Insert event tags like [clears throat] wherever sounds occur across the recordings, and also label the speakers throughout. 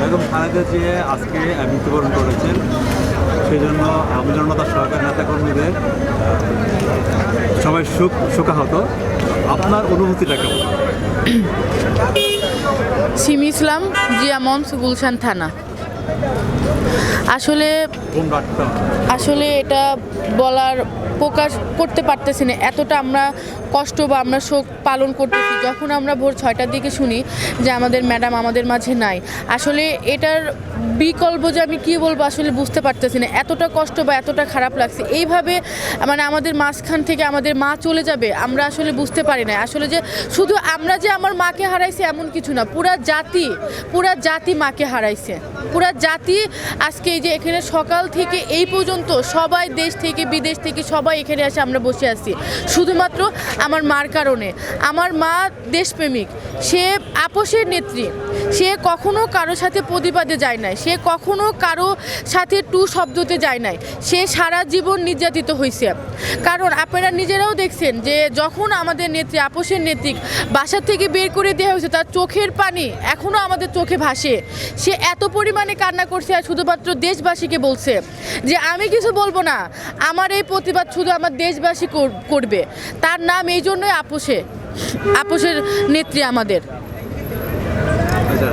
Speaker 1: বেগম খালেদা জিয়া আজকে মৃত্যুবরণ করেছেন। সেই জন্য আমজনতা সরকার নেতাকর্মীদের সবাই সুখ, শোকাহত। আপনার অনুভূতিটা কেমন? [clears throat]
Speaker 2: সিমি ইসলাম, জিয়া মমস গুলশান থানা। আসলে আসলে এটা বলার প্রকাশ করতে পারতেছি না। এতটা আমরা কষ্ট বা আমরা শোক পালন করতেছি, যখন আমরা ভোর ছয়টার দিকে শুনি যে আমাদের ম্যাডাম আমাদের মাঝে নাই। আসলে এটার বিকল্প যে আমি কী বলব আসলে বুঝতে পারতেছি না। এতটা কষ্ট বা এতটা খারাপ লাগছে। এইভাবে মানে আমাদের মাঝখান থেকে আমাদের মা চলে যাবে, আমরা আসলে বুঝতে পারি না। আসলে যে শুধু আমরা যে আমার মাকে হারাইছি এমন কিছু না, পুরা জাতি পুরা জাতি মাকে হারাইছে। পুরা জাতি, আজকে এই যে এখানে সকাল থেকে এই পর্যন্ত সবাই দেশ থেকে বিদেশ থেকে সবাই এখানে এসে আমরা বসে আছি। শুধুমাত্র আমার মার কারণে। আমার মা দেশপ্রেমিক। সে আপোষের নেত্রী। সে কখনো কারও সাথে প্রতিবাদে যায় নাই। সে কখনো কারও সাথে টু শব্দতে যায় নাই। সে সারা জীবন নির্যাতিত হয়েছে কারণ আপনারা নিজেরাও দেখছেন যে যখন আমাদের নেত্রী, আপোষের নেত্রী বাসার থেকে বের করে দেওয়া হয়েছে, তার চোখের পানি এখনও আমাদের চোখে ভাসে। সে এত পরিমাণে কান্না করছে আর শুধুমাত্র দেশবাসীকে বলছে যে, আমি কিছু বলব না। আমার এই প্রতিবাদ শুধু আমার দেশবাসী কর- করবে। তার নাম এই জন্যই আপোষে। আপোষের নেত্রী আমাদের।
Speaker 1: আচ্ছা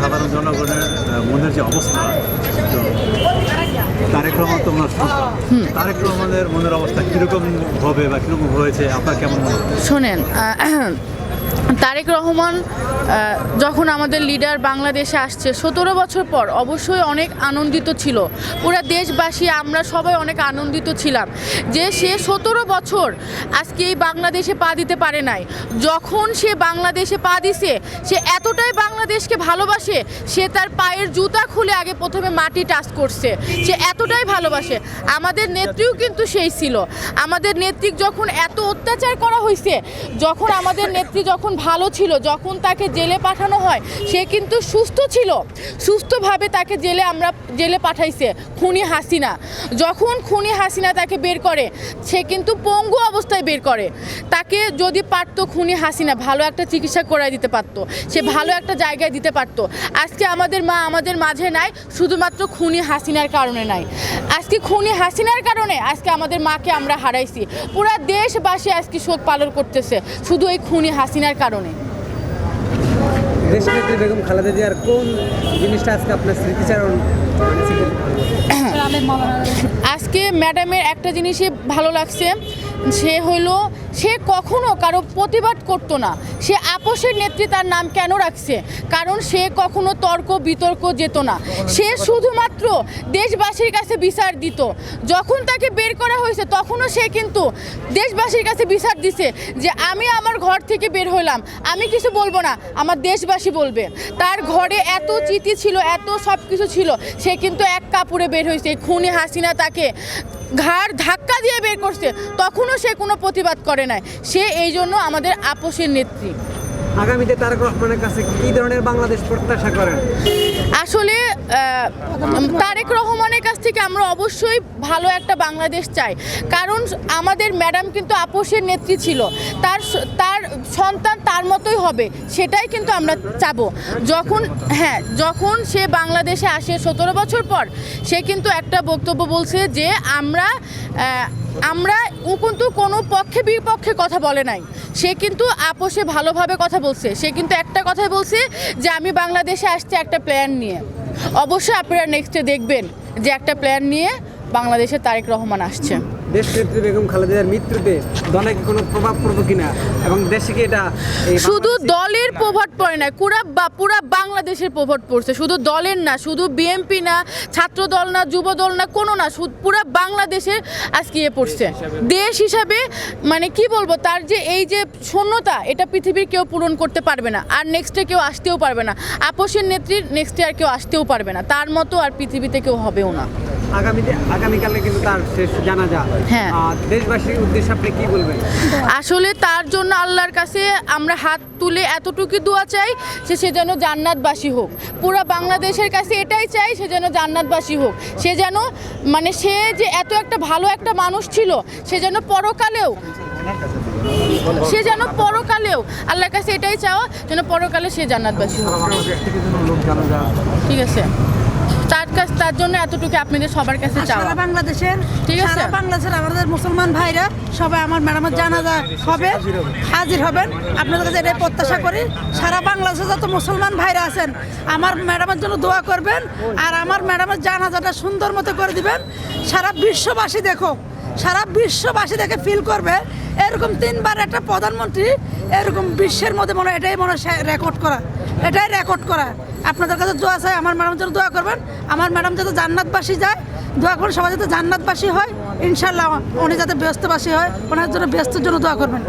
Speaker 1: সাধারণ জনগণের মনের যে অবস্থা তারেক রহমান। তারেক রহমানের মনের অবস্থা কীরকম হবে বা কীরকম হয়েছে আপনার কেমন মনে
Speaker 2: শোনেন তারেক রহমান যখন আমাদের লিডার বাংলাদেশে আসছে, সতেরো বছর পর অবশ্যই অনেক আনন্দিত ছিল। পুরো দেশবাসী, আমরা সবাই অনেক আনন্দিত ছিলাম যে সে সতেরো বছর আজকে এই বাংলাদেশে পা দিতে পারে নাই। যখন সে বাংলাদেশে পা দিছে, সে এতটাই বাংলাদেশকে ভালোবাসে, সে তার পায়ের জুতা খুলে আগে প্রথমে মাটি টাচ করছে। সে এতটাই ভালোবাসে। আমাদের নেত্রীও কিন্তু সেই ছিল। আমাদের নেত্রী যখন এত অত্যাচার করা হয়েছে যখন আমাদের নেত্রী যখন ভালো ছিল, যখন তাকে জেলে পাঠানো হয়, সে কিন্তু সুস্থ ছিল। সুস্থভাবে তাকে জেলে আমরা, জেলে পাঠাইছে খুনি হাসিনা। যখন খুনি হাসিনা তাকে বের করে, সে কিন্তু পঙ্গু অবস্থায় বের করে। তাকে যদি পারতো খুনি হাসিনা, ভালো একটা চিকিৎসা করাই দিতে পারতো, সে ভালো একটা জায়গায় দিতে পারতো। আজকে আমাদের মা আমাদের মাঝে নাই, শুধুমাত্র খুনি হাসিনার কারণে নাই। আজকে খুনি হাসিনার কারণে আজকে আমাদের মাকে আমরা হারাইছি। পুরা দেশবাসী আজকে শোক পালন করতেছে, শুধু এই খুনি হাসিনার কারণে।
Speaker 3: দেশনেত্রী বেগম খালেদা জিয়ার কোন জিনিসটা আজকে আপনার স্মৃতিচারণ মানে
Speaker 2: আজকে ম্যাডামের একটা জিনিসই ভালো লাগছে। সে হলো সে কখনো কারও প্রতিবাদ করতো না। সে আপোষের নেত্রী তার নাম কেন রাখছে? কারণ সে কখনো তর্ক বিতর্ক যেত না। সে শুধুমাত্র দেশবাসীর কাছে বিচার দিত। যখন তাকে বের করা হয়েছে তখনও সে কিন্তু দেশবাসীর কাছে বিচার দিছে যে আমি আমার ঘর থেকে বের হলাম। আমি কিছু বলব না। আমার দেশবাসী বলবে। তার ঘরে এত চিঠি ছিল এত সব কিছু ছিল সে কিন্তু এক কাপড়ে বের হয়েছে। খুনি হাসিনা তাকে ঘাড় ধাক্কা দিয়ে বের করছে, তখনও সে কোনো প্রতিবাদ করে নাই। সে এই জন্য আমাদের আপোষের নেত্রী।
Speaker 3: আগামীতে তারেক রহমানের কাছে কি ধরনের বাংলাদেশ প্রত্যাশা করেন?
Speaker 2: আসলে তারেক রহমানের কাছ থেকে আমরা অবশ্যই ভালো একটা বাংলাদেশ চাই। কারণ আমাদের ম্যাডাম কিন্তু আপোষের নেত্রী ছিল। তার তার সন্তান তার মতোই হবে, সেটাই কিন্তু আমরা চাবো। যখন হ্যাঁ যখন সে বাংলাদেশে আসে, সতেরো বছর পর সে কিন্তু একটা বক্তব্য বলছে যে আমরা আমরা ও কিন্তু কোনো পক্ষে বিপক্ষে কথা বলে নাই। সে কিন্তু আপোষে ভালোভাবে কথা বলছে। সে কিন্তু একটা কথাই বলছে যে, আমি বাংলাদেশে আসছি একটা প্ল্যান নিয়ে। অবশ্যই আপনারা নেক্সটে দেখবেন যে, একটা প্ল্যান নিয়ে বাংলাদেশে তারেক রহমান আসছে।
Speaker 3: দেশনেত্রী বেগম খালেদা জিয়ার মৃত্যুতে দলে কোনো প্রভাব পড়বে কিনা? এবং দেশে কি এটা
Speaker 2: শুধু দলের প্রভাব পড়ে না পুরা বা পুরা বাংলাদেশের প্রভাব পড়ছে। শুধু দলের না শুধু বিএমপি না ছাত্র দল না যুব দল না কোনো না শুধু পুরা বাংলাদেশের আজকে ইয়ে পড়ছে। দেশ হিসাবে? মানে কি বলব তার যে এই যে শূন্যতা এটা পৃথিবীর কেউ পূরণ করতে পারবে না। আর নেক্সটে কেউ আসতেও পারবে না। আপোষের নেত্রীর নেক্সটে আর কেউ আসতেও পারবে না। তার মতো আর পৃথিবীতে কেউ হবেও না।
Speaker 3: আগামীতে আগামীকালে কিন্তু তার শেষ জানাজা।
Speaker 2: হ্যাঁ।
Speaker 3: দেশবাসীর উদ্দেশ্যে আপনি কি বলবেন?
Speaker 2: আসলে তার জন্য আল্লাহর কাছে আমরা হাত তুলে এতটুকু দোয়া চাই যে সে যেন জান্নাতবাসী হোক। পুরো বাংলাদেশের কাছে এটাই চাই সে যেন জান্নাতবাসী হোক। সে যেন মানে সে যে এত একটা ভালো একটা মানুষ ছিল সে যেন পরকালেও সে যেন পরকালেও আল্লাহর কাছে এটাই চাওয়া যেন পরকালে সে জান্নাতবাসী হোক। ঠিক আছে। তার তার জন্য এতটুকু আপনাদের সবার কাছে
Speaker 4: আর
Speaker 2: চাওয়া।
Speaker 4: সারা বাংলাদেশের
Speaker 2: ঠিক আছে।
Speaker 4: সারা বাংলাদেশের আমাদের মুসলমান ভাইরা সবাই আমার ম্যাডামের জানাজা হবে হাজির হবেন। আপনাদের কাছে এটাই প্রত্যাশা করি সারা বাংলাদেশে যত মুসলমান ভাইরা আছেন আমার ম্যাডামের জন্য দোয়া করবেন আর আমার ম্যাডামের জানাজাটা সুন্দর মতো করে দিবেন। সারা বিশ্ববাসী দেখো সারা বিশ্ববাসী দেখে ফিল করবে এরকম তিনবার একটা প্রধানমন্ত্রী এরকম বিশ্বের মধ্যে মনে হয় এটাই মনে হয় রেকর্ড করা এটাই রেকর্ড করা। আপনাদের কাছে দোয়া চাই, আমার ম্যাডাম যেন দোয়া করবেন। আমার ম্যাডাম যাতে জান্নাতবাসী যায়, দোয়া করুন, সবাই যাতে জান্নাতবাসী হয়। ইনশাল্লাহ উনি যাতে ব্যস্তবাসী হয়, ওনার জন্য ব্যস্তের জন্য দোয়া করবেন।